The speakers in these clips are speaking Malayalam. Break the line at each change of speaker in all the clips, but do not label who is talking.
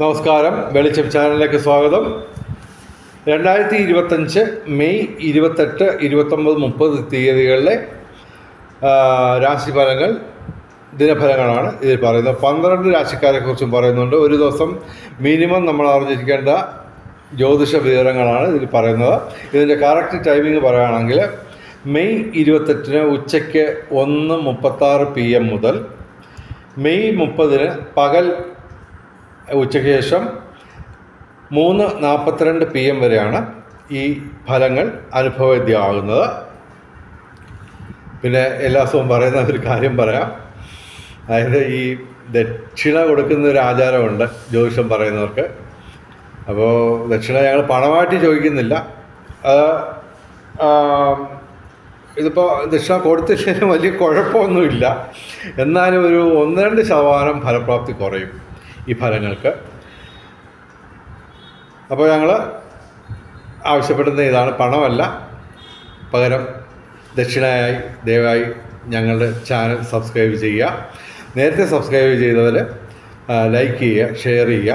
നമസ്കാരം. വെളിച്ചം ചാനലിലേക്ക് സ്വാഗതം. രണ്ടായിരത്തി ഇരുപത്തഞ്ച് മെയ് ഇരുപത്തെട്ട് ഇരുപത്തൊമ്പത് മുപ്പത് തീയതികളിലെ രാശിഫലങ്ങൾ ദിനഫലങ്ങളാണ് ഇതിൽ പറയുന്നത്. പന്ത്രണ്ട് രാശിക്കാരെക്കുറിച്ചും പറയുന്നുണ്ട്. ഒരു ദിവസം മിനിമം നമ്മൾ അറിഞ്ഞിരിക്കേണ്ട ജ്യോതിഷ വിവരങ്ങളാണ് ഇതിൽ പറയുന്നത്. ഇതിന്റെ കറക്റ്റ് ടൈമിംഗ് പറയുകയാണെങ്കിൽ മെയ് ഇരുപത്തെട്ടിന് ഉച്ചയ്ക്ക് ഒന്ന് മുപ്പത്താറ് പി എം മുതൽ മെയ് മുപ്പതിന് പകൽ ഉച്ചയ്ക്ക് ശേഷം മൂന്ന് നാൽപ്പത്തിരണ്ട് പി എം വരെയാണ് ഈ ഫലങ്ങൾ അനുഭവവേദ്യമാകുന്നത് പിന്നെ എല്ലാ ദിവസവും പറയുന്ന ഒരു കാര്യം പറയാം. അതായത് ഈ ദക്ഷിണ കൊടുക്കുന്ന ഒരു ആചാരമുണ്ട് ജ്യോതിഷം പറയുന്നവർക്ക്. അപ്പോൾ ദക്ഷിണ ഞങ്ങൾ പണമായിട്ട് ചോദിക്കുന്നില്ല. അത് ഇതിപ്പോൾ ദക്ഷിണ കൊടുത്തില്ലെങ്കിലും വലിയ കുഴപ്പമൊന്നുമില്ല. എന്നാലും ഒരു ഒന്ന് രണ്ട് ശതമാനം ഫലപ്രാപ്തി കുറയും. ഈ ഫലങ്ങൾക്ക്. അപ്പോൾ ഞങ്ങൾ ആവശ്യപ്പെടുന്ന ഇതാണ്. പണമല്ല. പകരം ദക്ഷിണയായി ദയവായി ഞങ്ങളുടെ ചാനൽ സബ്സ്ക്രൈബ് ചെയ്യുക. നേരത്തെ സബ്സ്ക്രൈബ് ചെയ്തവർ ലൈക്ക് ചെയ്യുക ഷെയർ ചെയ്യുക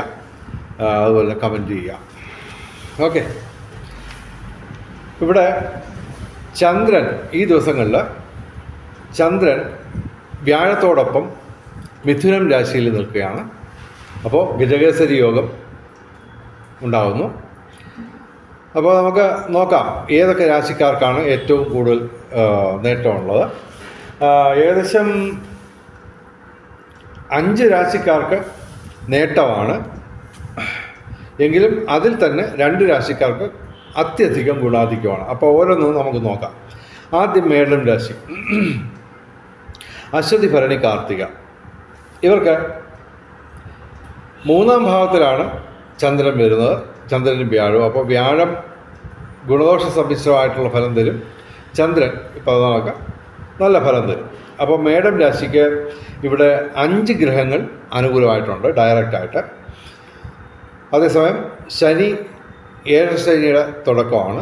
അതുപോലെ കമന്റ് ചെയ്യുക. ഓക്കെ. ഇവിടെ ചന്ദ്രൻ ഈ ദിവസങ്ങളിൽ ചന്ദ്രൻ വ്യാഴത്തോടൊപ്പം മിഥുനം രാശിയിൽ നിൽക്കുകയാണ്. അപ്പോൾ ഗജകേസരി യോഗം ഉണ്ടാകുന്നു. അപ്പോൾ നമുക്ക് നോക്കാം ഏതൊക്കെ രാശിക്കാർക്കാണ് ഏറ്റവും കൂടുതൽ നേട്ടമുള്ളത്. ഏകദേശം അഞ്ച് രാശിക്കാർക്ക് നേട്ടമാണ്. എങ്കിലും അതിൽ തന്നെ രണ്ട് രാശിക്കാർക്ക് അത്യധികം ഗുണാധിക്യമാണ്. അപ്പോൾ ഓരോന്നും നമുക്ക് നോക്കാം. ആദ്യം മേടം രാശി അശ്വതി ഭരണി കാർത്തിക. ഇവർക്ക് മൂന്നാം ഭാവത്തിലാണ് ചന്ദ്രൻ വരുന്നത്. ചന്ദ്രനും വ്യാഴവും അപ്പോൾ വ്യാഴം ഗുണദോഷ സമ്മിശ്രമായിട്ടുള്ള ഫലം തരും. ചന്ദ്രൻ ഇപ്പോൾ നമുക്ക് നല്ല ഫലം തരും. അപ്പോൾ മേടം രാശിക്ക് ഇവിടെ അഞ്ച് ഗ്രഹങ്ങൾ അനുകൂലമായിട്ടുണ്ട് ഡയറക്റ്റായിട്ട് അതേസമയം ശനി ഏഴര ശനിയുടെ തുടക്കമാണ്.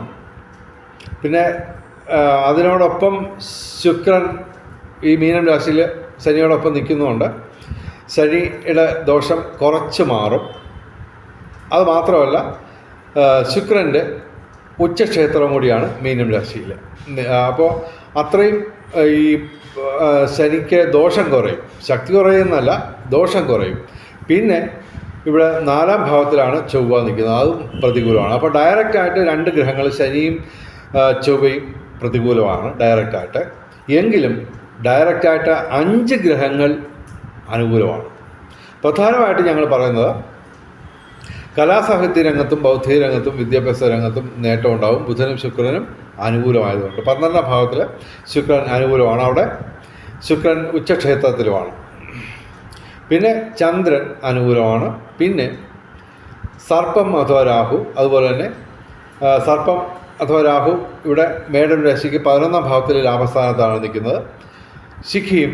പിന്നെ അതിനോടൊപ്പം ശുക്രൻ ഈ മീനം രാശിയിൽ ശനിയോടൊപ്പം നിൽക്കുന്നുണ്ട് ശനിയുടെ ദോഷം കുറച്ച് മാറും. അത് മാത്രമല്ല ശുക്രന്റെ ഉച്ചക്ഷേത്രം കൂടിയാണ് മീനം രാശിയിൽ അപ്പോൾ അത്രയും ഈ ശനിക്ക് ദോഷം കുറയും. ശക്തി കുറയുന്നല്ല ദോഷം കുറയും. പിന്നെ ഇവിടെ നാലാം ഭാവത്തിലാണ് ചൊവ്വ നിൽക്കുന്നത്. അതും പ്രതികൂലമാണ്. അപ്പോൾ ഡയറക്റ്റായിട്ട് രണ്ട് ഗ്രഹങ്ങൾ ശനിയും ചൊവ്വയും പ്രതികൂലമാണ് ഡയറക്റ്റായിട്ട് എങ്കിലും ഡയറക്റ്റായിട്ട് അഞ്ച് ഗ്രഹങ്ങൾ അനുകൂലമാണ്. പ്രധാനമായിട്ട് ഞങ്ങൾ പറയുന്നത് കലാസാഹിത്യ രംഗത്തും ബൗദ്ധിക രംഗത്തും വിദ്യാഭ്യാസ രംഗത്തും നേട്ടം ഉണ്ടാവും. ബുധനും ശുക്രനും അനുകൂലമായതുകൊണ്ട്. പന്ത്രണ്ടാം ഭാവത്തിൽ ശുക്രൻ അനുകൂലമാണ് അവിടെ. ശുക്രൻ ഉച്ചക്ഷേത്രത്തിലുമാണ്. പിന്നെ ചന്ദ്രൻ അനുകൂലമാണ്. പിന്നെ സർപ്പം അഥവാ രാഹു അതുപോലെ തന്നെ സർപ്പം അഥവാ രാഹു ഇവിടെ മേടം രാശിക്ക് പതിനൊന്നാം ഭാവത്തിൽ ലാഭസ്ഥാനത്താണ് നിൽക്കുന്നത്. ശിഖിയും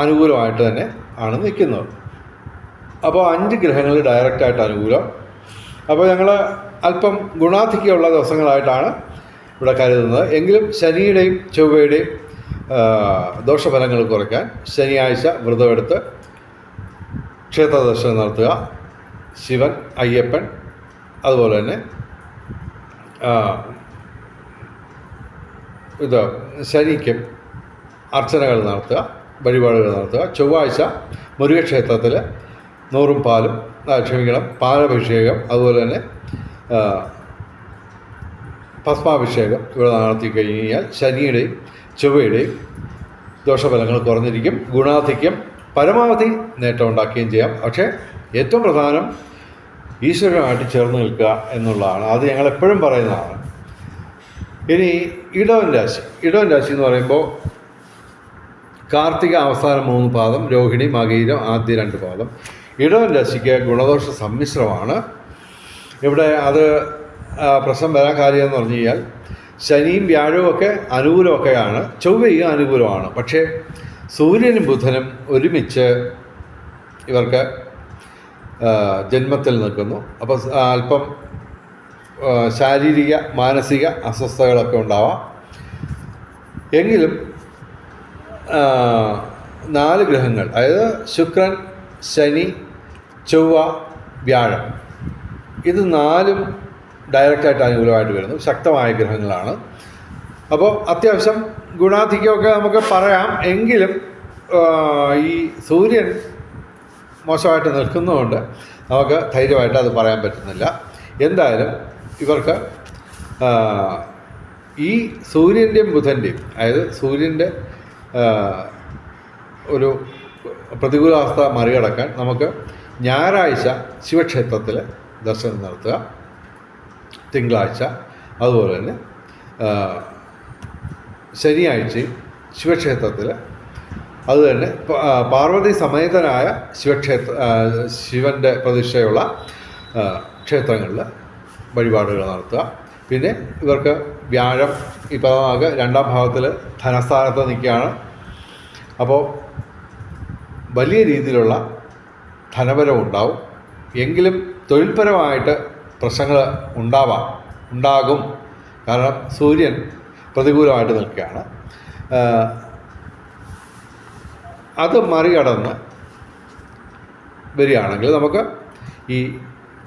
അനുകൂലമായിട്ട് തന്നെ ആണ് നിൽക്കുന്നത്. അപ്പോൾ അഞ്ച് ഗ്രഹങ്ങൾ ഡയറക്റ്റായിട്ട് അനുകൂലം. അപ്പോൾ ഞങ്ങൾ അല്പം ഗുണാധിക്യമുള്ള ദിവസങ്ങളായിട്ടാണ് ഇവിടെ കരുതുന്നത്. എങ്കിലും ശനിയുടെയും ചൊവ്വയുടെയും ദോഷഫലങ്ങൾ കുറയ്ക്കാൻ ശനിയാഴ്ച വ്രതമെടുത്ത് ക്ഷേത്ര ദർശനം നടത്തുക. ശിവൻ അയ്യപ്പൻ അതുപോലെ തന്നെ ഇത് ശനിക്കും അർച്ചനകൾ നടത്തുക. വഴിപാടുകൾ നടത്തുക. ചൊവ്വാഴ്ച മുരുകക്ഷേത്രത്തിൽ നൂറും പാലും ക്ഷമിക്കണം പാലഭിഷേകം അതുപോലെ തന്നെ ഭസ്മാഭിഷേകം ഇവിടെ നടത്തി കഴിഞ്ഞു കഴിഞ്ഞാൽ ശനിയുടെയും ചൊവ്വയുടെയും ദോഷഫലങ്ങൾ കുറഞ്ഞിരിക്കും. ഗുണാധിക്യം പരമാവധി നേട്ടം ഉണ്ടാക്കുകയും ചെയ്യാം. പക്ഷേ ഏറ്റവും പ്രധാനം ഈശ്വരനുമായിട്ട് ചേർന്ന് നിൽക്കുക എന്നുള്ളതാണ്. അത് ഞങ്ങൾ എപ്പോഴും പറയുന്നതാണ്. ഇനി ഇടവൻ രാശി. ഇടവൻ രാശി എന്ന് പറയുമ്പോൾ കാർത്തിക അവസാന മൂന്ന് പാദം രോഹിണി മകീരം ആദ്യ രണ്ട് പാദം. ഇടവൻ രാശിക്ക് ഗുണദോഷ സമ്മിശ്രമാണ്. ഇവിടെ അത് പ്രശ്നം വരാൻ കാര്യം എന്ന് പറഞ്ഞു കഴിഞ്ഞാൽ ശനിയും വ്യാഴവും ഒക്കെ അനുകൂലമൊക്കെയാണ്. ചൊവ്വയും അനുകൂലമാണ്. പക്ഷേ സൂര്യനും ബുധനും ഒരുമിച്ച് ഇവർക്ക് ജന്മത്തിൽ നിൽക്കുന്നു. അപ്പോൾ അല്പം ശാരീരിക മാനസിക അസ്വസ്ഥതകളൊക്കെ ഉണ്ടാവാം. എങ്കിലും നാല് ഗ്രഹങ്ങൾ. അതായത് ശുക്രൻ ശനി ചൊവ്വ വ്യാഴം. ഇത് നാലും ഡയറക്റ്റായിട്ട് അനുകൂലമായിട്ട് വരുന്നു. ശക്തമായ ഗ്രഹങ്ങളാണ്. അപ്പോൾ അത്യാവശ്യം ഗുണാധിക്യമൊക്കെ നമുക്ക് പറയാം. എങ്കിലും ഈ സൂര്യൻ മോശമായിട്ട് നിൽക്കുന്നതുകൊണ്ട് നമുക്ക് ധൈര്യമായിട്ട് അത് പറയാൻ പറ്റുന്നില്ല. എന്തായാലും ഇവർക്ക് ഈ സൂര്യന്റെയും ബുധന്റെയും അതായത് സൂര്യന്റെ ഒരു പ്രതികൂലാവസ്ഥ മറികടക്കാൻ നമുക്ക് ഞായറാഴ്ച ശിവക്ഷേത്രത്തിൽ ദർശനം നടത്തുക തിങ്കളാഴ്ച അതുപോലെ തന്നെ ശനിയാഴ്ച ശിവക്ഷേത്രത്തിൽ അതുതന്നെ പാർവതി സമേതനായ ശിവക്ഷേത്ര ശിവന്റെ പ്രതിഷ്ഠയുള്ള ക്ഷേത്രങ്ങളിൽ വഴിപാടുകൾ നടത്തുക. പിന്നെ ഇവർക്ക് വ്യാഴം ഇപ്പോൾ ആകെ രണ്ടാം ഭാഗത്തിൽ ധനസ്ഥാനത്ത് നിൽക്കുകയാണ്. അപ്പോൾ വലിയ രീതിയിലുള്ള ധനപരം ഉണ്ടാവും എങ്കിലും തൊഴിൽപരമായിട്ട് പ്രശ്നങ്ങൾ ഉണ്ടാവാം ഉണ്ടാകും. കാരണം സൂര്യൻ പ്രതികൂലമായിട്ട് നിൽക്കുകയാണ്. അത് മറികടന്ന് വരികയാണെങ്കിൽ നമുക്ക് ഈ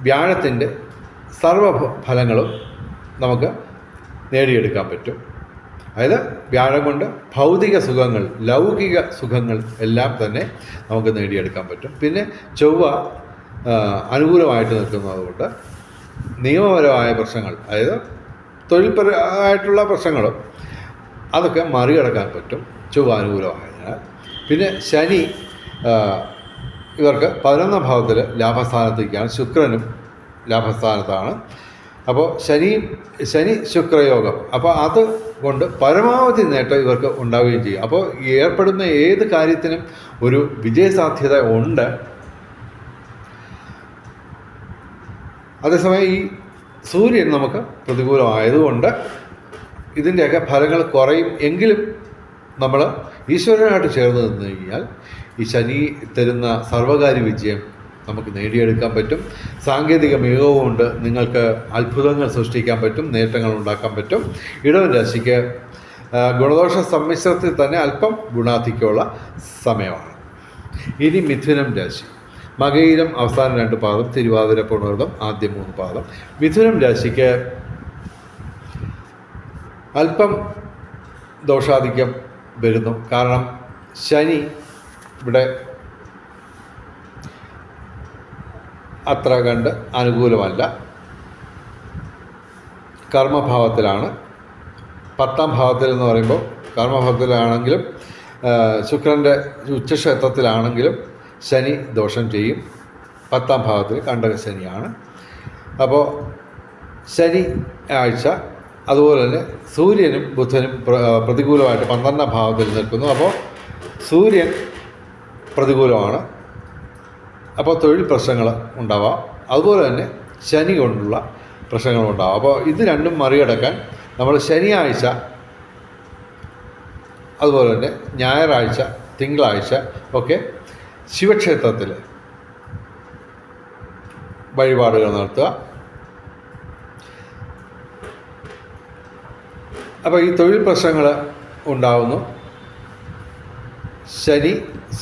വ്യാഴത്തിന്റെ സർവ ഫലങ്ങളും നമുക്ക് നേടിയെടുക്കാൻ പറ്റും. അതായത് വ്യാഴം കൊണ്ട് ഭൗതിക സുഖങ്ങൾ ലൗകിക സുഖങ്ങൾ എല്ലാം തന്നെ നമുക്ക് നേടിയെടുക്കാൻ പറ്റും. പിന്നെ ചൊവ്വ അനുകൂലമായിട്ട് നിൽക്കുന്നതുകൊണ്ട് നിയമപരമായ പ്രശ്നങ്ങൾ അതായത് തൊഴിൽപരമായിട്ടുള്ള പ്രശ്നങ്ങളും അതൊക്കെ മറികടക്കാൻ പറ്റും. ചൊവ്വ അനുകൂലമായതിനാൽ. പിന്നെ ശനി ഇവർക്ക് പതിനൊന്നാം ഭാവത്തിൽ ലാഭസ്ഥാനത്തേക്കാണ് ശുക്രനും ലാഭസ്ഥാനത്താണ്. അപ്പോൾ ശനി ശനി ശുക്രയോഗം. അപ്പോൾ അത് കൊണ്ട് പരമാവധി നേട്ടം ഇവർക്ക് ഉണ്ടാവുകയും ചെയ്യും. അപ്പോൾ ഏർപ്പെടുന്ന ഏത് കാര്യത്തിനും ഒരു വിജയസാധ്യത ഉണ്ട്. അതേസമയം ഈ സൂര്യൻ നമുക്ക് പ്രതികൂലമായതുകൊണ്ട് ഇതിന്റെയൊക്കെ ഫലങ്ങൾ കുറയും. എങ്കിലും നമ്മൾ ഈശ്വരനായിട്ട് ചേർന്ന് നിന്ന് കഴിഞ്ഞാൽ ഈ ശനി തരുന്ന സർവകാര്യ വിജയം നമുക്ക് നേടിയെടുക്കാൻ പറ്റും. സാങ്കേതിക മികവ് കൊണ്ട് നിങ്ങൾക്ക് അത്ഭുതങ്ങൾ സൃഷ്ടിക്കാൻ പറ്റും. നേട്ടങ്ങൾ ഉണ്ടാക്കാൻ പറ്റും. ഇടവൻ രാശിക്ക് ഗുണദോഷ സമ്മിശ്രത്തിൽ തന്നെ അല്പം ഗുണാധിക്യമുള്ള സമയമാണ്. ഇനി മിഥുനം രാശി. മകയിലും അവസാന രണ്ട് പാദം തിരുവാതിര പുണർദം ആദ്യ മൂന്ന് പാദം. മിഥുനം രാശിക്ക് അല്പം ദോഷാധിക്യം വരുന്നു. കാരണം ശനി ഇവിടെ അത്ര കണ്ട് അനുകൂലമല്ല. കർമ്മഭാവത്തിലാണ്. പത്താം ഭാവത്തിൽ എന്ന് പറയുമ്പോൾ കർമ്മഭാവത്തിലാണെങ്കിലും ശുക്രന്റെ ഉച്ചക്ഷേത്രത്തിലാണെങ്കിലും ശനി ദോഷം ചെയ്യും. പത്താം ഭാവത്തിൽ കണ്ടക ശനിയാണ്. അപ്പോൾ ശനി ആഴ്ച അതുപോലെ തന്നെ സൂര്യനും ബുധനും പ്ര- പ്രതികൂലമായിട്ട് പന്ത്രണ്ടാം ഭാവത്തിൽ നിൽക്കുന്നു. അപ്പോൾ സൂര്യൻ പ്രതികൂലമാണ്. അപ്പോൾ തൊഴിൽ പ്രശ്നങ്ങൾ ഉണ്ടാവാം. അതുപോലെ തന്നെ ശനി കൊണ്ടുള്ള പ്രശ്നങ്ങളുണ്ടാവാം അപ്പോൾ ഇത് രണ്ടും മറികടക്കാൻ നമ്മൾ ശനിയാഴ്ച അതുപോലെ തന്നെ ഞായറാഴ്ച തിങ്കളാഴ്ച ഒക്കെ ശിവക്ഷേത്രത്തിൽ വഴിപാടുകൾ നടത്തുക. അപ്പോൾ ഈ തൊഴിൽ പ്രശ്നങ്ങൾ ഉണ്ടാവുന്നു. ശനി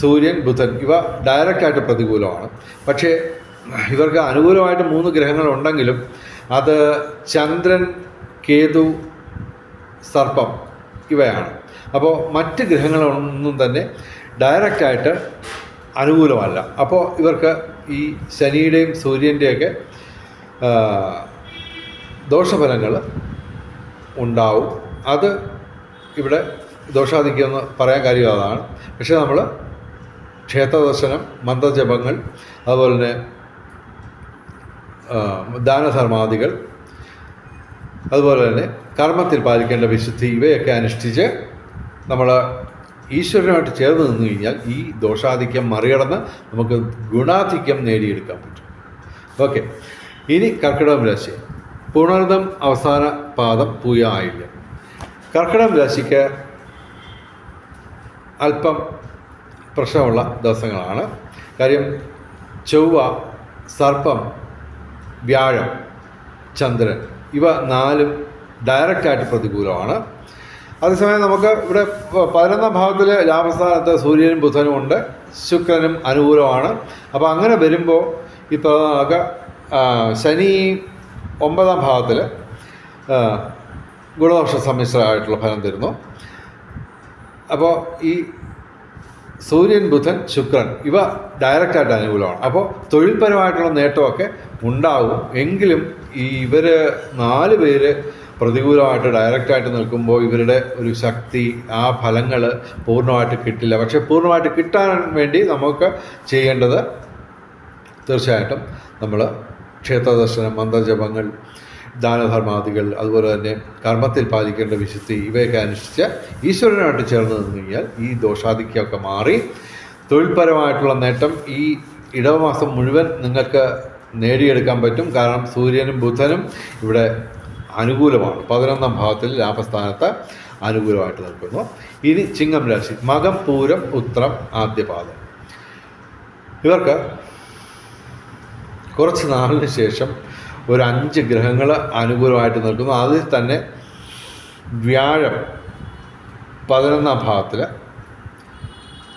സൂര്യൻ ബുധൻ ഇവ ഡയറക്റ്റായിട്ട് പ്രതികൂലമാണ്. പക്ഷേ ഇവർക്ക് അനുകൂലമായിട്ട് മൂന്ന് ഗ്രഹങ്ങളുണ്ടെങ്കിലും അത് ചന്ദ്രൻ കേതു സർപ്പം ഇവയാണ്. അപ്പോൾ മറ്റ് ഗ്രഹങ്ങളൊന്നും തന്നെ ഡയറക്റ്റായിട്ട് അനുകൂലമല്ല. അപ്പോൾ ഇവർക്ക് ഈ ശനിയുടെയും സൂര്യന്റെയൊക്കെ ദോഷഫലങ്ങൾ ഉണ്ടാവും. അത് ഇവിടെ ദോഷാധിക്യമെന്ന് പറയാൻ കാര്യം അതാണ്. പക്ഷേ നമ്മൾ ക്ഷേത്രദർശനം മന്ത്രജപങ്ങൾ അതുപോലെ തന്നെ ദാനധർമാദികൾ അതുപോലെ തന്നെ കർമ്മത്തിൽ പാലിക്കേണ്ട വിശുദ്ധി ഇവയൊക്കെ അനുഷ്ഠിച്ച് നമ്മൾ ഈശ്വരനുമായിട്ട് ചേർന്ന് നിന്ന് കഴിഞ്ഞാൽ ഈ ദോഷാധിക്യം മറികടന്ന് നമുക്ക് ഗുണാധിക്യം നേടിയെടുക്കാൻ പറ്റും. ഓക്കെ. ഇനി കർക്കിടകം രാശി. പുണർദം അവസാന പാദം പൂയ ആയില്ല കർക്കിടകം രാശിക്ക് അല്പം പ്രശ്നമുള്ള ദിവസങ്ങളാണ്. കാര്യം ചൊവ്വ സർപ്പം വ്യാഴം ചന്ദ്രൻ ഇവ നാലും ഡയറക്റ്റായിട്ട് പ്രതികൂലമാണ്. അതേസമയം നമുക്ക് ഇവിടെ പതിനൊന്നാം ഭാവത്തിൽ ലാഭസ്ഥാനത്ത് സൂര്യനും ബുധനും ഉണ്ട്. ശുക്രനും അനുകൂലമാണ്. അപ്പോൾ അങ്ങനെ വരുമ്പോൾ ഈ പ്രധാനമൊക്കെ ശനി ഒമ്പതാം ഭാവത്തിൽ ഗുണദോഷ സമ്മിശ്രമായിട്ടുള്ള ഫലം തരുന്നു. അപ്പോൾ ഈ സൂര്യൻ ബുധൻ ശുക്രൻ ഇവ ഡയറക്റ്റായിട്ട് അനുകൂലമാണ്. അപ്പോൾ തൊഴിൽപരമായിട്ടുള്ള നേട്ടമൊക്കെ ഉണ്ടാവും. എങ്കിലും ഈ ഇവർ നാല് പേര് പ്രതികൂലമായിട്ട് ഡയറക്റ്റായിട്ട് നിൽക്കുമ്പോൾ ഇവരുടെ ഒരു ശക്തി ആ ഫലങ്ങൾ പൂർണമായിട്ട് കിട്ടില്ല. പക്ഷെ പൂർണമായിട്ട് കിട്ടാൻ വേണ്ടി നമുക്ക് ചെയ്യേണ്ടത് തീർച്ചയായിട്ടും നമ്മൾ ക്ഷേത്രദർശനം മന്ത്രജപങ്ങൾ ദാനധർമാദികൾ അതുപോലെ തന്നെ കർമ്മത്തിൽ പാലിക്കേണ്ട വിശുദ്ധി ഇവയൊക്കെ അനുഷ്ഠിച്ച് ഈശ്വരനായിട്ട് ചേർന്ന് നിന്ന് കഴിഞ്ഞാൽ ഈ ദോഷാധിക്യമൊക്കെ മാറി. തൊഴിൽപരമായിട്ടുള്ള നേട്ടം ഈ ഇടവമാസം മുഴുവൻ നിങ്ങൾക്ക് നേടിയെടുക്കാൻ പറ്റും. കാരണം സൂര്യനും ബുധനും ഇവിടെ അനുകൂലമാണ്. പതിനൊന്നാം ഭാവത്തിൽ ലാഭസ്ഥാനത്ത് അനുകൂലമായിട്ട് നിൽക്കുന്നു. ഇനി ചിങ്ങം രാശി മകം പൂരം ഉത്രം ആദ്യപാദം. ഇവർക്ക് കുറച്ച് നാളിന് ശേഷം ഒരു അഞ്ച് ഗ്രഹങ്ങൾ അനുകൂലമായിട്ട് നിൽക്കുന്നു. അതിൽ തന്നെ വ്യാഴം പതിനൊന്നാം ഭാവത്തിൽ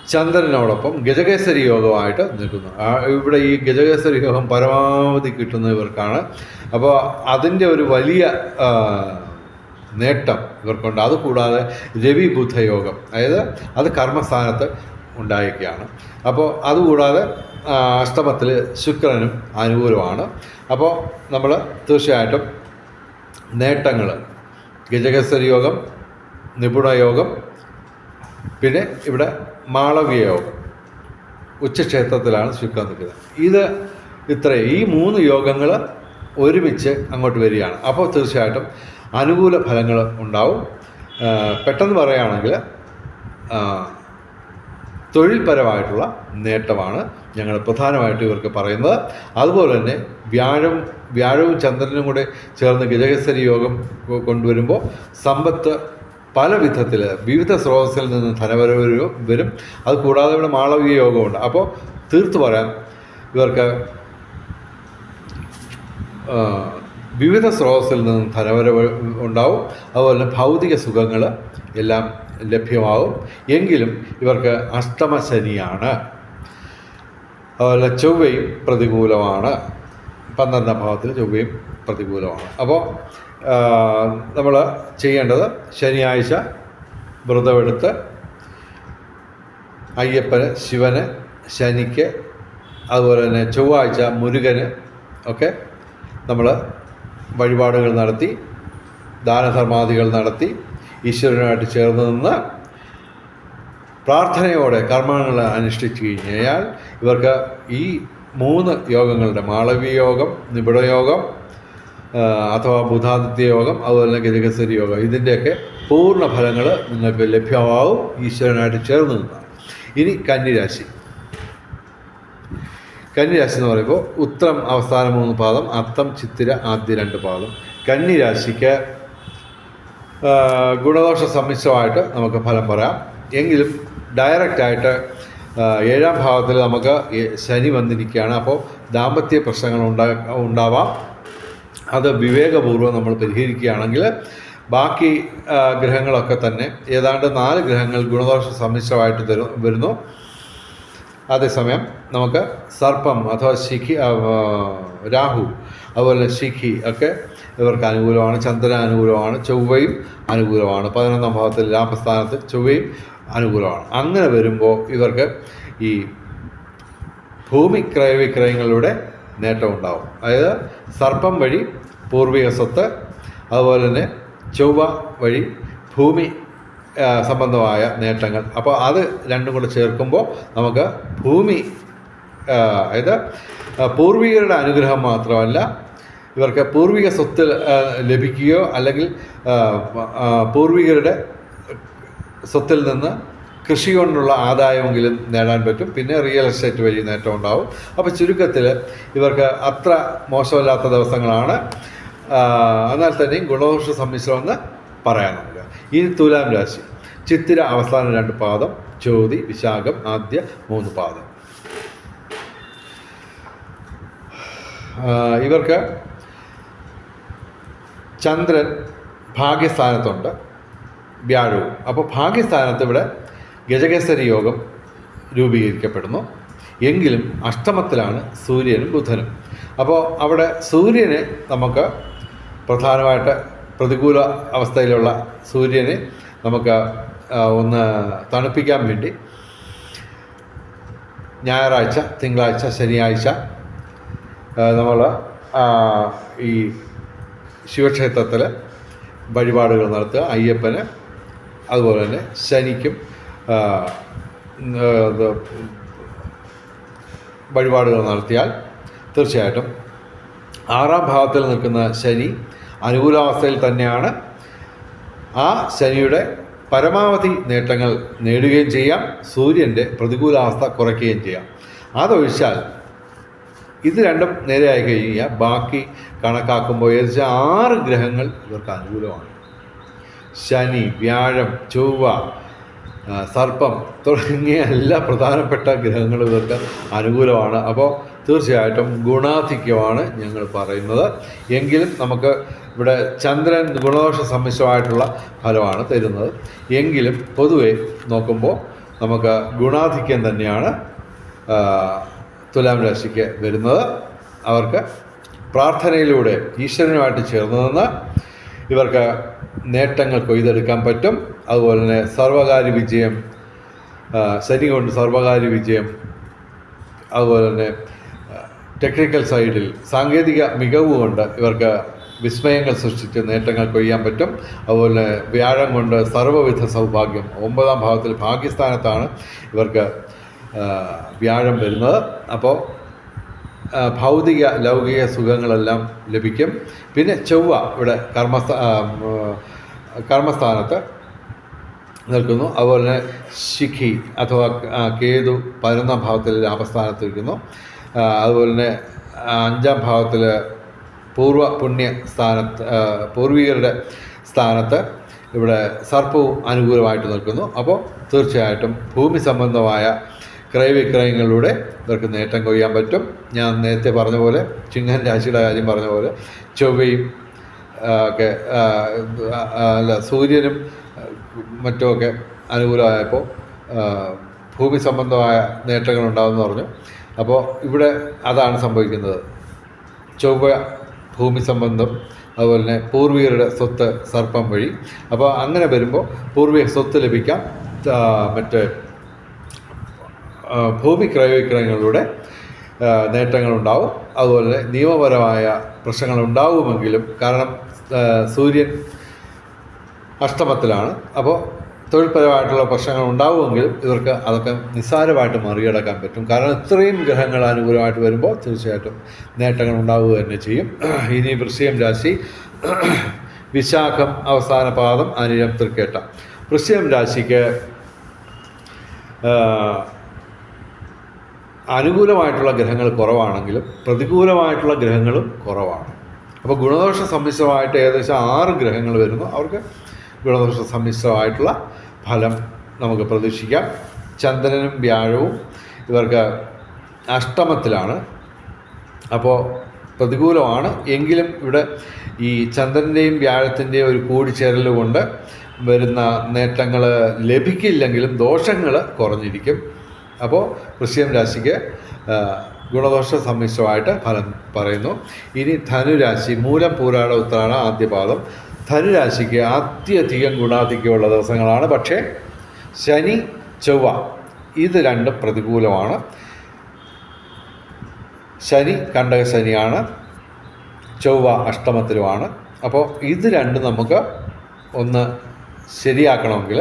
ചന്ദ്രനോടൊപ്പം ഗജകേസരി യോഗമായിട്ട് നിൽക്കുന്നു. ഇവിടെ ഈ ഗജകേസരി യോഗം പരമാവധി കിട്ടുന്ന ഇവർക്കാണ്. അപ്പോൾ അതിന്റെ ഒരു വലിയ നേട്ടം ഇവർക്കുണ്ട്. അതുകൂടാതെ രവി ബുധ യോഗം അതായത് അത് കർമ്മസ്ഥാനത്ത് ഉണ്ടായിരിക്കുകയാണ്. അപ്പോൾ അതുകൂടാതെ അഷ്ടമത്തിൽ ശുക്രനും അനുകൂലമാണ്. അപ്പോൾ നമ്മൾ തീർച്ചയായിട്ടും നേട്ടങ്ങൾ ഗജകേസരി യോഗം നിപുണ യോഗം പിന്നെ ഇവിടെ മാളവ്യ യോഗം ഉച്ചക്ഷേത്രത്തിലാണ് ശുക്രൻ നിൽക്കുന്നത്. ഇത് ഇത്ര ഈ മൂന്ന് യോഗങ്ങൾ ഒരുമിച്ച് അങ്ങോട്ട് വരികയാണ്. അപ്പോൾ തീർച്ചയായിട്ടും അനുകൂല ഫലങ്ങൾ ഉണ്ടാവും. പെട്ടെന്ന് പറയുകയാണെങ്കിൽ തൊഴിൽപരമായിട്ടുള്ള നേട്ടമാണ് ഞങ്ങൾ പ്രധാനമായിട്ട് ഇവർക്ക് പറയുന്നത്. അതുപോലെ തന്നെ വ്യാഴം വ്യാഴവും ചന്ദ്രനും കൂടെ ചേർന്ന് ഗജകസരി യോഗം കൊണ്ടുവരുമ്പോൾ സമ്പത്ത് പല വിധത്തിൽ വിവിധ സ്രോതസ്സിൽ നിന്ന് ധനവരവ് വരും. അത് കൂടാതെ ഇവിടെ മാളവീയ യോഗമുണ്ട്. അപ്പോൾ തീർത്തു പറയാം ഇവർക്ക് വിവിധ സ്രോതസ്സിൽ നിന്നും ധനവരവ് ഉണ്ടാവും. അതുപോലെ ഭൗതിക സുഖങ്ങൾ എല്ലാം ലഭ്യമാവും എങ്കിലും ഇവർക്ക് അഷ്ടമശനിയാണ്. അതുപോലെ ചൊവ്വയും പ്രതികൂലമാണ്. പന്ത്രണ്ടാം ഭാവത്തിൽ ചൊവ്വയും പ്രതികൂലമാണ്. അപ്പോൾ നമ്മൾ ചെയ്യേണ്ടത് ശനിയാഴ്ച വ്രതമെടുത്ത് അയ്യപ്പന് ശിവന് ശനിക്ക് അതുപോലെ തന്നെ ചൊവ്വാഴ്ച മുരുകന് ഒക്കെ നമ്മൾ വഴിപാടുകൾ നടത്തി ദാനധർമാദികൾ നടത്തി ഈശ്വരനുമായിട്ട് ചേർന്ന് നിന്ന് പ്രാർത്ഥനയോടെ കർമ്മങ്ങൾ അനുഷ്ഠിച്ചു കഴിഞ്ഞാൽ ഇവർക്ക് ഈ മൂന്ന് യോഗങ്ങളുടെ മാളവി യോഗം നിബിഡ യോഗം ആ, അഥവാ ബുധാദിത്യ യോഗം അതുപോലെ തന്നെ ഗജകസരി യോഗം ഇതിന്റെയൊക്കെ പൂർണ ഫലങ്ങൾ നിങ്ങൾക്ക് ലഭ്യമാവും ഈശ്വരനായിട്ട് ചേർന്ന് നിന്നാണ് ഇനി കന്നിരാശി. കന്നിരാശി എന്ന് പറയുമ്പോൾ ഉത്തരം അവസാന മൂന്ന് പാദം അത്തം ചിത്തിര ആദ്യ രണ്ട് പാദം. കന്നിരാശിക്ക് ഗുണദോഷ സമ്മിശ്രമായിട്ട് നമുക്ക് ഫലം പറയാം. എങ്കിലും ഡയറക്റ്റായിട്ട് ഏഴാം ഭാവത്തിൽ നമുക്ക് ശനി വന്നിരിക്കുകയാണ്. അപ്പോൾ ദാമ്പത്യ പ്രശ്നങ്ങൾ ഉണ്ടാ ഉണ്ടാവാം. അത് വിവേകപൂർവം നമ്മൾ പരിഹരിക്കുകയാണെങ്കിൽ ബാക്കി ഗ്രഹങ്ങളൊക്കെ തന്നെ ഏതാണ്ട് നാല് ഗ്രഹങ്ങൾ ഗുണദോഷ സമ്മിശ്രമായിട്ട് തരും വരുന്നു. അതേസമയം നമുക്ക് സർപ്പം അഥവാ ശിഖി രാഹു അതുപോലെ ശിഖി ഒക്കെ ഇവർക്ക് അനുകൂലമാണ് ചന്ദ്രൻ അനുകൂലമാണ് ചൊവ്വയും അനുകൂലമാണ്. പതിനൊന്നാം ഭാവത്തിൽ ലാഭസ്ഥാനത്ത് ചൊവ്വയും അനുകൂലമാണ്. അങ്ങനെ വരുമ്പോൾ ഇവർക്ക് ഈ ഭൂമി ക്രയവിക്രയങ്ങളുടെ നേട്ടം ഉണ്ടാവും. അതായത് സർപ്പം വഴി പൂർവിക സ്വത്ത് അതുപോലെ തന്നെ ചൊവ്വ വഴി ഭൂമി സംബന്ധമായ നേട്ടങ്ങൾ. അപ്പോൾ അത് രണ്ടും കൂടെ ചേർക്കുമ്പോൾ നമുക്ക് ഭൂമി അതായത് പൂർവികരുടെ അനുഗ്രഹം മാത്രമല്ല ഇവർക്ക് പൂർവിക സ്വത്ത് ലഭിക്കുകയോ അല്ലെങ്കിൽ പൂർവികരുടെ സ്വത്തിൽ നിന്ന് കൃഷി കൊണ്ടുള്ള ആദായമെങ്കിലും നേടാൻ പറ്റും. പിന്നെ റിയൽ എസ്റ്റേറ്റ് വഴി നേട്ടം ഉണ്ടാവും. അപ്പോൾ ചുരുക്കത്തിൽ ഇവർക്ക് അത്ര മോശമല്ലാത്ത ദിവസങ്ങളാണ്. എന്നാൽ തന്നെയും ഗുണദോഷ സമ്മിശ്രമെന്ന് പറയാൻ ഇനി തുലാം രാശി. ചിത്തിര അവസാന രണ്ട് പാദം ചോതി വിശാഖം ആദ്യ മൂന്ന് പാദം. ഇവർക്ക് ചന്ദ്രൻ ഭാഗ്യസ്ഥാനത്തുണ്ട് വ്യാഴവും. അപ്പോൾ ഭാഗ്യസ്ഥാനത്ത് ഇവിടെ ഗജകേസരി യോഗം രൂപീകരിക്കപ്പെടുന്നു. എങ്കിലും അഷ്ടമത്തിലാണ് സൂര്യനും ബുധനും. അപ്പോൾ അവിടെ സൂര്യനെ നമുക്ക് പ്രധാനമായിട്ട് പ്രതികൂല അവസ്ഥയിലുള്ള സൂര്യനെ നമുക്ക് ഒന്ന് തണുപ്പിക്കാൻ വേണ്ടി. ഞായറാഴ്ച തിങ്കളാഴ്ച ശനിയാഴ്ച നമ്മൾ ഈ ശിവക്ഷേത്രത്തിൽ വഴിപാടുകൾ നടത്തുക. അയ്യപ്പന് അതുപോലെ തന്നെ ശനിക്കും വഴിപാടുകൾ നടത്തിയാൽ തീർച്ചയായിട്ടും ആറാം ഭാവത്തിൽ നിൽക്കുന്ന ശനി അനുകൂലാവസ്ഥയിൽ തന്നെയാണ് ആ ശനിയുടെ പരമാവധി നേട്ടങ്ങൾ നേടുകയും ചെയ്യാം സൂര്യന്റെ പ്രതികൂലാവസ്ഥ കുറയ്ക്കുകയും ചെയ്യാം. അതൊഴിച്ചാൽ ഇത് രണ്ടും നേരെയായി കഴിഞ്ഞാൽ ബാക്കി കണക്കാക്കുമ്പോൾ ഏകദേശം ആറ് ഗ്രഹങ്ങൾ ഇവർക്ക് അനുകൂലമാണ്. ശനി വ്യാഴം ചൊവ്വ സർപ്പം തുടങ്ങിയ എല്ലാ പ്രധാനപ്പെട്ട ഗ്രഹങ്ങളും ഇവർക്ക് അനുകൂലമാണ്. അപ്പോൾ തീർച്ചയായിട്ടും ഗുണാധിക്യമാണ് ഞങ്ങൾ പറയുന്നത്. എങ്കിലും നമുക്ക് ഇവിടെ ചന്ദ്രൻ ഗുണദോഷ സമ്മിശ്രമായിട്ടുള്ള ഫലമാണ് തരുന്നത്. എങ്കിലും പൊതുവെ നോക്കുമ്പോൾ നമുക്ക് ഗുണാധിക്യം തന്നെയാണ് തുലാം രാശിക്ക് വരുന്നത്. അവർക്ക് പ്രാർത്ഥനയിലൂടെ ഈശ്വരനുമായിട്ട് ചേർന്ന് നിന്ന് ഇവർക്ക് നേട്ടങ്ങൾ കൊയ്തെടുക്കാൻ പറ്റും. അതുപോലെ തന്നെ സർവകാര്യ വിജയം ശനി കൊണ്ട് സർവകാര്യ വിജയം അതുപോലെ തന്നെ ടെക്നിക്കൽ സൈഡിൽ സാങ്കേതിക മികവ് കൊണ്ട് ഇവർക്ക് വിസ്മയങ്ങൾ സൃഷ്ടിച്ച് നേട്ടങ്ങൾ കൊയ്യാൻ പറ്റും. അതുപോലെ വ്യാഴം കൊണ്ട് സർവവിധ സൗഭാഗ്യം ഒമ്പതാം ഭാഗത്തിൽ ഭാഗ്യസ്ഥാനത്താണ് ഇവർക്ക് വ്യാഴം വരുന്നത്. അപ്പോൾ ഭൗതിക ലൗകിക സുഖങ്ങളെല്ലാം ലഭിക്കും. പിന്നെ ചൊവ്വ ഇവിടെ കർമ്മസ്ഥ കർമ്മസ്ഥാനത്ത് നിൽക്കുന്നു. അതുപോലെ ശിഖി അഥവാ കേതു പതിനൊന്നാം ഭാവത്തിൽ ലാഭസ്ഥാനത്ത് ഇരിക്കുന്നു അതുപോലെ തന്നെ അഞ്ചാം ഭാവത്തിൽ പൂർവ പുണ്യ സ്ഥാനത്ത് പൂർവികരുടെ സ്ഥാനത്ത് ഇവിടെ സർപ്പവും അനുകൂലമായിട്ട് നിൽക്കുന്നു. അപ്പോൾ തീർച്ചയായിട്ടും ഭൂമി സംബന്ധമായ ക്രയവിക്രയങ്ങളിലൂടെ ഇവർക്ക് നേട്ടം കൊയ്യാൻ പറ്റും. ഞാൻ നേരത്തെ പറഞ്ഞ പോലെ ചിങ്ങൻ രാശിയുടെ കാര്യം പറഞ്ഞ പോലെ ചൊവ്വയും ഒക്കെ അല്ല സൂര്യനും മറ്റുമൊക്കെ അനുകൂലമായപ്പോൾ ഭൂമി സംബന്ധമായ നേട്ടങ്ങൾ ഉണ്ടാകുമെന്ന് പറഞ്ഞു. അപ്പോൾ ഇവിടെ അതാണ് സംഭവിക്കുന്നത്. ചൊവ്വ ഭൂമി സംബന്ധം അതുപോലെ തന്നെ പൂർവികരുടെ സ്വത്ത് സർപ്പം വഴി. അപ്പോൾ അങ്ങനെ വരുമ്പോൾ പൂർവിക സ്വത്ത് ലഭിക്കാം. മറ്റേ ഭൂമി ക്രയവിക്രയങ്ങളിലൂടെ നേട്ടങ്ങളുണ്ടാവും. അതുപോലെ നിയമപരമായ പ്രശ്നങ്ങൾ ഉണ്ടാവുമെങ്കിലും കാരണം സൂര്യൻ അഷ്ടമത്തിലാണ്. അപ്പോൾ തൊഴിൽപരമായിട്ടുള്ള പ്രശ്നങ്ങൾ ഉണ്ടാവുമെങ്കിൽ ഇവർക്ക് അതൊക്കെ നിസ്സാരമായിട്ട് മറികടക്കാൻ പറ്റും. കാരണം ഇത്രയും ഗ്രഹങ്ങൾ അനുകൂലമായിട്ട് വരുമ്പോൾ തീർച്ചയായിട്ടും നേട്ടങ്ങൾ ഉണ്ടാവുക തന്നെ ചെയ്യും. ഇനി വൃശ്ചികം രാശി വിശാഖം അവസാന പാദം അനിരം തൃക്കേട്ട. വൃശ്ചികം രാശിക്ക് അനുകൂലമായിട്ടുള്ള ഗ്രഹങ്ങൾ കുറവാണെങ്കിലും പ്രതികൂലമായിട്ടുള്ള ഗ്രഹങ്ങളും കുറവാണ്. അപ്പോൾ ഗുണദോഷ സമ്മിശ്രമായിട്ട് ഏകദേശം ആറ് ഗ്രഹങ്ങൾ വരുന്നു. അവർക്ക് ഗുണദോഷ സമ്മിശ്രമായിട്ടുള്ള ഫലം നമുക്ക് പ്രതീക്ഷിക്കാം. ചന്ദ്രനും വ്യാഴവും ഇവർക്ക് അഷ്ടമത്തിലാണ്. അപ്പോൾ പ്രതികൂലമാണ്. എങ്കിലും ഇവിടെ ഈ ചന്ദ്രന്റെയും വ്യാഴത്തിന്റെയും ഒരു കൂടിച്ചേരൽ കൊണ്ട് വരുന്ന നേട്ടങ്ങൾ ലഭിക്കില്ലെങ്കിലും ദോഷങ്ങൾ കുറഞ്ഞിരിക്കും. അപ്പോൾ വൃശ്ചികം രാശിക്ക് ഗുണദോഷ സമ്മിശ്രമായിട്ട് ഫലം പറയുന്നു. ഇനി ധനുരാശി മൂലം പൂരാട ഉത്രാട ആദ്യപാദം. ധനുരാശിക്ക് അത്യധികം ഗുണാധിക്യമുള്ള ദിവസങ്ങളാണ്. പക്ഷേ ശനി ചൊവ്വ ഇത് രണ്ടും പ്രതികൂലമാണ്. ശനി കണ്ടക ശനിയാണ് ചൊവ്വ അഷ്ടമത്തിലുമാണ്. അപ്പോൾ ഇത് രണ്ടും നമുക്ക് ഒന്ന് ശരിയാക്കണമെങ്കിൽ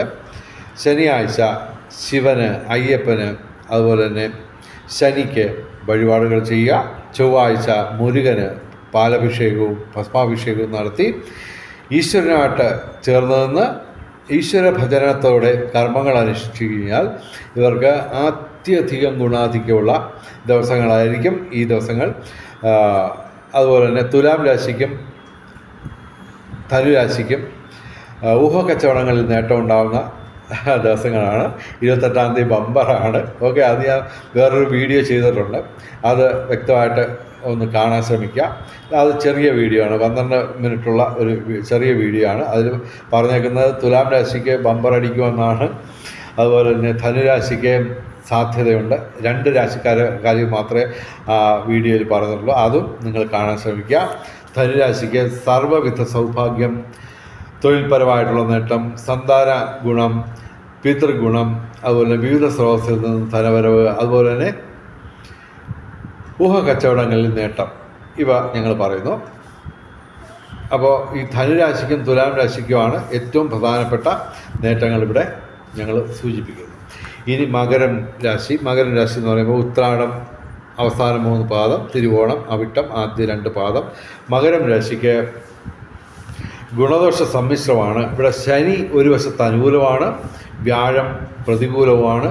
ശനിയാഴ്ച ശിവന് അയ്യപ്പന് അതുപോലെ തന്നെ ശനിക്ക് വഴിപാടുകൾ ചെയ്യുക. ചൊവ്വാഴ്ച മുരുകന് പാലഭിഷേകവും ഭസ്മാഭിഷേകവും നടത്തി ഈശ്വരനായിട്ട് ചേർന്ന് നിന്ന് ഈശ്വര ഭജനത്തോടെ കർമ്മങ്ങൾ അനുഷ്ഠിച്ചു കഴിഞ്ഞാൽ ഇവർക്ക് അത്യധികം ഗുണാധിക്യമുള്ള ദിവസങ്ങളായിരിക്കും ഈ ദിവസങ്ങൾ. അതുപോലെ തന്നെ തുലാം രാശിക്കും ധനുരാശിക്കും ഊഹക്കച്ചവടങ്ങളിൽ നേട്ടം ഉണ്ടാകുന്ന ദിവസങ്ങളാണ്. ഇരുപത്തെട്ടാം തീയതി ബമ്പറാണ്. ഓക്കെ അത് ഞാൻ വേറൊരു വീഡിയോ ചെയ്തിട്ടുണ്ട്. അത് വ്യക്തമായിട്ട് ഒന്ന് കാണാൻ ശ്രമിക്കുക. അത് ചെറിയ വീഡിയോ ആണ്. പന്ത്രണ്ട് മിനിറ്റുള്ള ഒരു ചെറിയ വീഡിയോ ആണ്. അതിൽ പറഞ്ഞേക്കുന്നത് തുലാം രാശിക്ക് ബമ്പർ അടിക്കുമെന്നാണ്. അതുപോലെ തന്നെ ധനുരാശിക്ക് സാധ്യതയുണ്ട്. രണ്ട് രാശിക്കാരെ കാര്യം മാത്രമേ വീഡിയോയിൽ പറഞ്ഞിട്ടുള്ളൂ. അതും നിങ്ങൾ കാണാൻ ശ്രമിക്കുക. ധനുരാശിക്ക് സർവവിധ സൗഭാഗ്യം തൊഴിൽപരമായിട്ടുള്ള നേട്ടം സന്താന ഗുണം പിതൃഗുണം അതുപോലെ വിവിധ സ്രോതസ്സിൽ നിന്ന് ധനവരവ് അതുപോലെ തന്നെ ഊഹ കച്ചവടങ്ങളിൽ നേട്ടം. ഇവ ഞങ്ങൾ പറയുന്നു. അപ്പോൾ ഈ ധനുരാശിക്കും തുലാം രാശിക്കുമാണ് ഏറ്റവും പ്രധാനപ്പെട്ട നേട്ടങ്ങൾ ഇവിടെ ഞങ്ങൾ സൂചിപ്പിക്കുന്നു ഇനി മകരം രാശി. മകരം രാശി എന്ന് പറയുമ്പോൾ ഉത്രാടം അവസാന മൂന്ന് പാദം തിരുവോണം അവിട്ടം ആദ്യ രണ്ട് പാദം. മകരം രാശിക്ക് ഗുണദോഷ സമ്മിശ്രമാണ്. ഇവിടെ ശനി ഒരു വശത്ത് അനുകൂലമാണ് വ്യാഴം പ്രതികൂലവുമാണ്.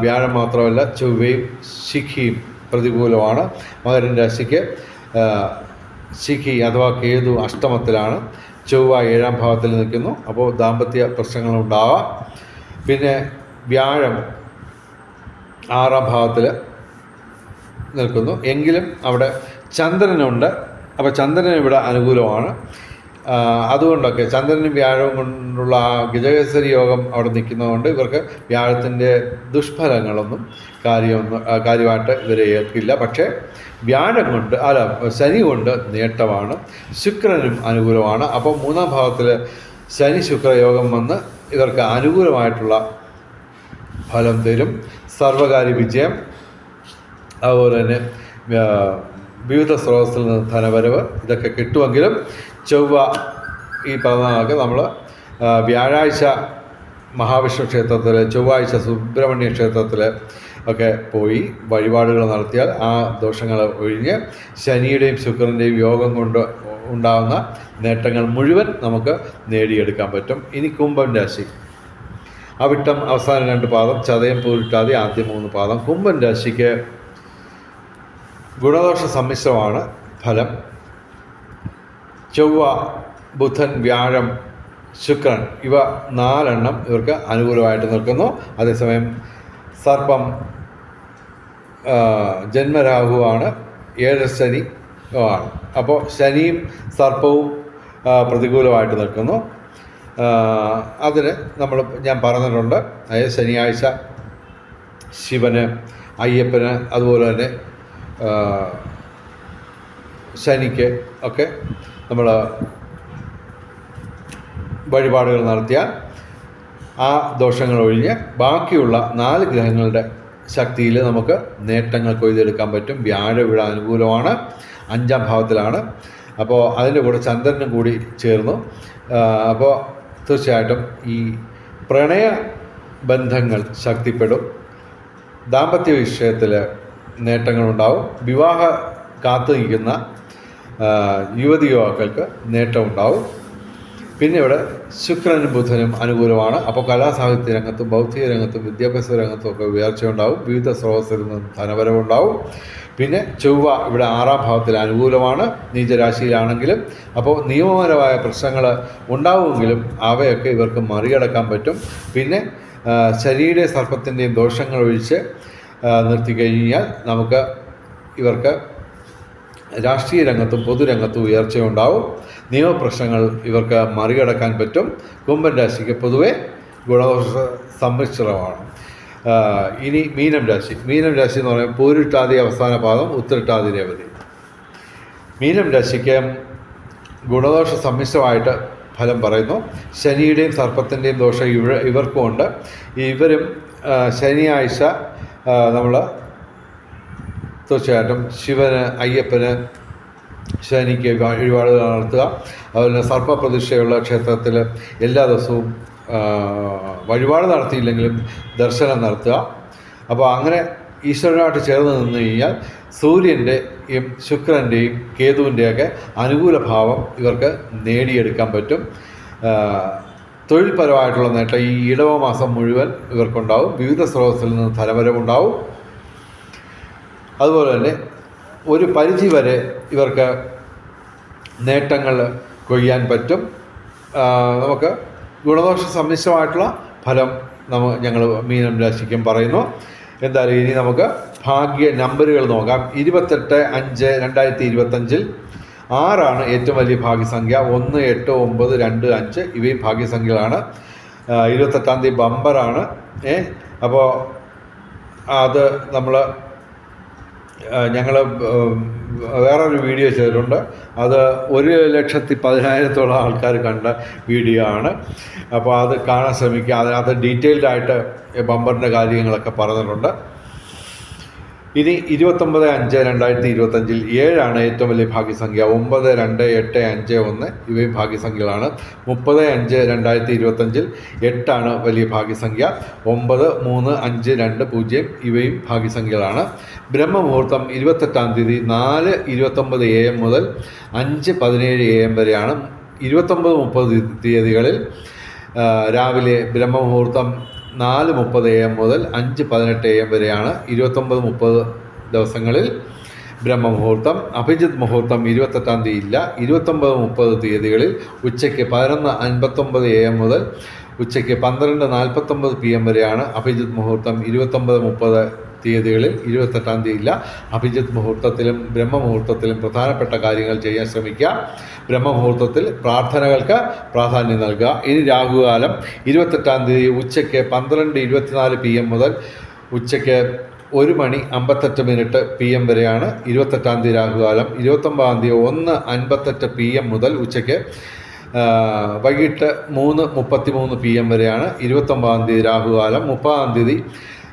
വ്യാഴം മാത്രമല്ല ചൊവ്വയും ശിഖിയും പ്രതികൂലമാണ്. മകരൻ രാശിക്ക് ശിഖി അഥവാ കേതു അഷ്ടമത്തിലാണ്. ചൊവ്വ ഏഴാം ഭാവത്തിൽ നിൽക്കുന്നു. അപ്പോൾ ദാമ്പത്യ പ്രശ്നങ്ങളുണ്ടാവാം പിന്നെ വ്യാഴം ആറാം ഭാവത്തിൽ നിൽക്കുന്നു. എങ്കിലും അവിടെ ചന്ദ്രനുണ്ട്. അപ്പോൾ ചന്ദ്രൻ ഇവിടെ അനുകൂലമാണ്. അതുകൊണ്ടൊക്കെ ചന്ദ്രനും വ്യാഴവും കൊണ്ടുള്ള ആ ഗജകേസരി യോഗം അവിടെ നിൽക്കുന്നതുകൊണ്ട് ഇവർക്ക് വ്യാഴത്തിന്റെ ദുഷ്ഫലങ്ങളൊന്നും കാര്യമൊന്നും കാര്യമായിട്ട് ഇവരെ ഏൽക്കില്ല. പക്ഷേ വ്യാഴം കൊണ്ട് അല്ല ശനി കൊണ്ട് നേട്ടമാണ് ശുക്രനും അനുകൂലമാണ്. അപ്പോൾ മൂന്നാം ഭാവത്തിൽ ശനി ശുക്ര യോഗം വന്ന് ഇവർക്ക് അനുകൂലമായിട്ടുള്ള ഫലം തരും. സർവകാര്യ വിജയം അതുപോലെ തന്നെ വിവിധ സ്രോതസ്സിൽ നിന്ന് ധനവരവ് ഇതൊക്കെ കിട്ടുമെങ്കിലും ചൊവ്വ ഈ പറഞ്ഞതൊക്കെ നമ്മൾ വ്യാഴാഴ്ച മഹാവിഷ്ണു ക്ഷേത്രത്തിൽ ചൊവ്വാഴ്ച സുബ്രഹ്മണ്യ ക്ഷേത്രത്തിൽ ഒക്കെ പോയി വഴിപാടുകൾ നടത്തിയാൽ ആ ദോഷങ്ങൾ ഒഴിഞ്ഞ് ശനിയുടെയും ശുക്രന്റെയും യോഗം കൊണ്ട് ഉണ്ടാകുന്ന നേട്ടങ്ങൾ മുഴുവൻ നമുക്ക് നേടിയെടുക്കാൻ പറ്റും. ഇനി കുംഭം രാശി. അവിട്ടം അവസാന രണ്ട് പാദം ചതയം പൂരിട്ടാതെ ആദ്യ മൂന്ന് പാദം. കുംഭൻ രാശിക്ക് ഗുണദോഷ സമ്മിശ്രമാണ് ഫലം. ചൊവ്വ ബുധൻ വ്യാഴം ശുക്രൻ ഇവ നാലെണ്ണം ഇവർക്ക് അനുകൂലമായിട്ട് നിൽക്കുന്നു. അതേസമയം സർപ്പം ജന്മരാഹുവാണ് ഏഴ് ശനി ആണ്. അപ്പോൾ ശനിയും സർപ്പവും പ്രതികൂലമായിട്ട് നിൽക്കുന്നു. അതിന് നമ്മൾ ഞാൻ പറഞ്ഞിട്ടുണ്ട് അതായത് ശനിയാഴ്ച ശിവന് അയ്യപ്പന് അതുപോലെ തന്നെ ശനിക്ക് ഒക്കെ നമ്മൾ വഴിപാടുകൾ നടത്തിയാൽ ആ ദോഷങ്ങൾ ഒഴിഞ്ഞ് ബാക്കിയുള്ള നാല് ഗ്രഹങ്ങളുടെ ശക്തിയിൽ നമുക്ക് നേട്ടങ്ങൾ കൊയ്തെടുക്കാൻ പറ്റും. വ്യാഴ അനുകൂലമാണ്. അഞ്ചാം ഭാവത്തിലാണ്. അപ്പോൾ അതിന്റെ കൂടെ ചന്ദ്രനും കൂടി ചേർന്നു. അപ്പോൾ തീർച്ചയായിട്ടും ഈ പ്രണയ ബന്ധങ്ങൾ ശക്തിപ്പെടും. ദാമ്പത്യ വിഷയത്തിൽ നേട്ടങ്ങളുണ്ടാവും. വിവാഹ കാത്തു നിൽക്കുന്ന യുവതി യുവാക്കൾക്ക് നേട്ടമുണ്ടാവും. പിന്നെ ഇവിടെ ശുക്രനും ബുധനും അനുകൂലമാണ്. അപ്പോൾ കലാസാഹിത്യ രംഗത്തും ബൗദ്ധിക രംഗത്തും വിദ്യാഭ്യാസ രംഗത്തും ഒക്കെ ഉയർച്ച ഉണ്ടാവും വിവിധ സ്രോതസ്സിൽ നിന്നും ധനപരമുണ്ടാവും പിന്നെ ചൊവ്വ ഇവിടെ ആറാം ഭാവത്തിൽ അനുകൂലമാണ്. നീചരാശിയിലാണെങ്കിലും അപ്പോൾ നിയമപരമായ പ്രശ്നങ്ങൾ ഉണ്ടാവുമെങ്കിലും അവയൊക്കെ ഇവർക്ക് മറികടക്കാൻ പറ്റും. പിന്നെ ശരീര സർപ്പത്തിന്റെയും ദോഷങ്ങൾ ഒഴിച്ച് ആ, നിർത്തിക്കഴിഞ്ഞാൽ നമുക്ക് ഇവർക്ക് രാഷ്ട്രീയ രംഗത്തും പൊതുരംഗത്തും ഉയർച്ചയുണ്ടാവും നിയമപ്രശ്നങ്ങൾ ഇവർക്ക് മറികടക്കാൻ പറ്റും. കുംഭൻ രാശിക്ക് പൊതുവെ ഗുണദോഷ സമ്മിശ്രമാണ്. ഇനി മീനം രാശി. മീനം രാശി എന്ന് പറയുമ്പോൾ പൂരിട്ടാതി അവസാന പാദം ഉത്തരട്ടാതി രേവതി. മീനം രാശിക്ക് ഗുണദോഷ സമ്മിശ്രമായിട്ട് ഫലം പറയുന്നു. ശനിയുടെയും സർപ്പത്തിന്റെയും ദോഷം ഇവ ഇവർക്കുമുണ്ട്. ഇവരും ശനിയാഴ്ച നമ്മൾ തീർച്ചയായിട്ടും ശിവന് അയ്യപ്പന് ശനിക്ക് വഴിപാടുകൾ നടത്തുക. അതുപോലെ സർപ്പപ്രതിഷ്ഠയുള്ള ക്ഷേത്രത്തിൽ എല്ലാ ദിവസവും വഴിപാട് നടത്തിയില്ലെങ്കിലും ദർശനം നടത്തുക. അപ്പോൾ അങ്ങനെ ഈശ്വരനായിട്ട് ചേർന്ന് നിന്ന് കഴിഞ്ഞാൽ സൂര്യന്റെയും ശുക്രന്റെയും കേതുവിന്റെയൊക്കെ അനുകൂല ഭാവം ഇവർക്ക് നേടിയെടുക്കാൻ പറ്റും. തൊഴിൽപരമായിട്ടുള്ള നേട്ടം ഈ ഇടവ മാസം മുഴുവൻ ഇവർക്കുണ്ടാവും. വിവിധ സ്രോതസ്സിൽ നിന്ന് ധനവരവുണ്ടാവും. അതുപോലെ തന്നെ ഒരു പരിധി വരെ ഇവർക്ക് നേട്ടങ്ങൾ കൊയ്യാൻ പറ്റും. നമുക്ക് ഗുണദോഷ സമ്മിശ്രമായിട്ടുള്ള ഫലം നമ്മ ഞങ്ങൾ മീനം രാശിക്കും പറയുന്നു. എന്തായാലും ഇനി നമുക്ക് ഭാഗ്യ നമ്പറുകൾ നോക്കാം. ഇരുപത്തെട്ട് അഞ്ച് രണ്ടായിരത്തി ഇരുപത്തഞ്ചിൽ ആറാണ് ഏറ്റവും വലിയ ഭാഗ്യസംഖ്യ. ഒന്ന് എട്ട് ഒമ്പത് രണ്ട് അഞ്ച് ഇവയും ഭാഗ്യസംഖ്യകളാണ്. ഇരുപത്തെട്ടാം തീയതി ബമ്പറാണ്. ഏ അപ്പോൾ അത് നമ്മൾ ഞങ്ങൾ വേറൊരു വീഡിയോ ചെയ്തിട്ടുണ്ട്. അത് ഒരു ലക്ഷത്തി പതിനായിരത്തോളം ആൾക്കാർ കണ്ട വീഡിയോ ആണ്. അപ്പോൾ അത് കാണാൻ ശ്രമിക്കുക. അതിനകത്ത് ഡീറ്റെയിൽഡായിട്ട് ബമ്പറിന്റെ കാര്യങ്ങളൊക്കെ പറഞ്ഞിട്ടുണ്ട്. ഇനി ഇരുപത്തൊമ്പത് അഞ്ച് രണ്ടായിരത്തി ഇരുപത്തഞ്ചിൽ ഏഴാണ് ഏറ്റവും വലിയ ഭാഗ്യസംഖ്യ. ഒമ്പത് രണ്ട് എട്ട് അഞ്ച് ഒന്ന് ഇവയും ഭാഗ്യസംഖ്യകളാണ്. മുപ്പത് അഞ്ച് രണ്ടായിരത്തി ഇരുപത്തഞ്ചിൽ എട്ടാണ് വലിയ ഭാഗ്യസംഖ്യ. ഒമ്പത് മൂന്ന് അഞ്ച് രണ്ട് പൂജ്യം ഇവയും ഭാഗ്യസംഖ്യകളാണ്. ബ്രഹ്മമുഹൂർത്തം ഇരുപത്തെട്ടാം തീയതി നാല് ഇരുപത്തൊമ്പത് എ എം മുതൽ അഞ്ച് പതിനേഴ് എ എം വരെയാണ്. ഇരുപത്തൊമ്പത് മുപ്പത് തീയതികളിൽ രാവിലെ ബ്രഹ്മമുഹൂർത്തം നാല് മുപ്പത് എ എം മുതൽ അഞ്ച് പതിനെട്ട് എ എം വരെയാണ് ഇരുപത്തൊമ്പത് മുപ്പത് ദിവസങ്ങളിൽ ബ്രഹ്മമുഹൂർത്തം അഭിജിത് മുഹൂർത്തം ഇരുപത്തെട്ടാം തീയതി ഇല്ല ഇരുപത്തൊമ്പത് മുപ്പത് തീയതികളിൽ ഉച്ചയ്ക്ക് പതിനൊന്ന് അൻപത്തൊമ്പത് എ എം മുതൽ ഉച്ചയ്ക്ക് പന്ത്രണ്ട് നാൽപ്പത്തൊമ്പത് പി എം വരെയാണ് അഭിജിത് മുഹൂർത്തം ഇരുപത്തൊമ്പത് മുപ്പത് തീയതികളിൽ ഇരുപത്തെട്ടാം തീയതി ഇല്ല അഭിജിത്ത് മുഹൂർത്തത്തിലും ബ്രഹ്മമുഹൂർത്തത്തിലും പ്രധാനപ്പെട്ട കാര്യങ്ങൾ ചെയ്യാൻ ശ്രമിക്കുക. ബ്രഹ്മമുഹൂർത്തത്തിൽ പ്രാർത്ഥനകൾക്ക് പ്രാധാന്യം നൽകുക. ഇനി രാഹുകാലം ഇരുപത്തെട്ടാം തീയതി ഉച്ചയ്ക്ക് പന്ത്രണ്ട് ഇരുപത്തിനാല് പി എം മുതൽ ഉച്ചയ്ക്ക് ഒരു മണി അമ്പത്തെട്ട് മിനിറ്റ് പി എം വരെയാണ് ഇരുപത്തെട്ടാം തീയതി രാഹുകാലം. ഇരുപത്തൊമ്പതാം തീയതി ഒന്ന് അൻപത്തെട്ട് പി എം മുതൽ ഉച്ചയ്ക്ക് വൈകിട്ട് മൂന്ന് മുപ്പത്തി മൂന്ന് പി എം വരെയാണ് ഇരുപത്തൊമ്പതാം തീയതി രാഹുകാലം. മുപ്പതാം തീയതി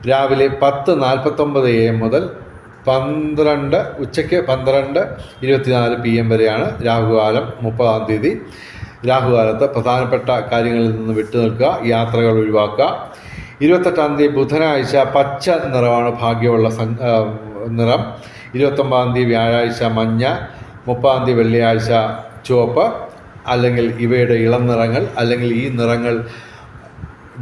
രാവിലെ പത്ത് നാൽപ്പത്തൊമ്പത് എ എം മുതൽ പന്ത്രണ്ട് ഉച്ചയ്ക്ക് പന്ത്രണ്ട് ഇരുപത്തിനാല് പി എം വരെയാണ് രാഹുകാലം മുപ്പതാം തീയതി. രാഹുകാലത്ത് പ്രധാനപ്പെട്ട കാര്യങ്ങളിൽ നിന്ന് വിട്ടുനിൽക്കുക യാത്രകൾ ഒഴിവാക്കുക. ഇരുപത്തെട്ടാം തീയതി ബുധനാഴ്ച പച്ച നിറമാണ് ഭാഗ്യമുള്ള നിറം. ഇരുപത്തൊമ്പതാം തീയതി വ്യാഴാഴ്ച മഞ്ഞ മുപ്പതാം തീയതി വെള്ളിയാഴ്ച ചുവപ്പ് അല്ലെങ്കിൽ ഇവയുടെ ഇളം നിറങ്ങൾ അല്ലെങ്കിൽ ഈ നിറങ്ങൾ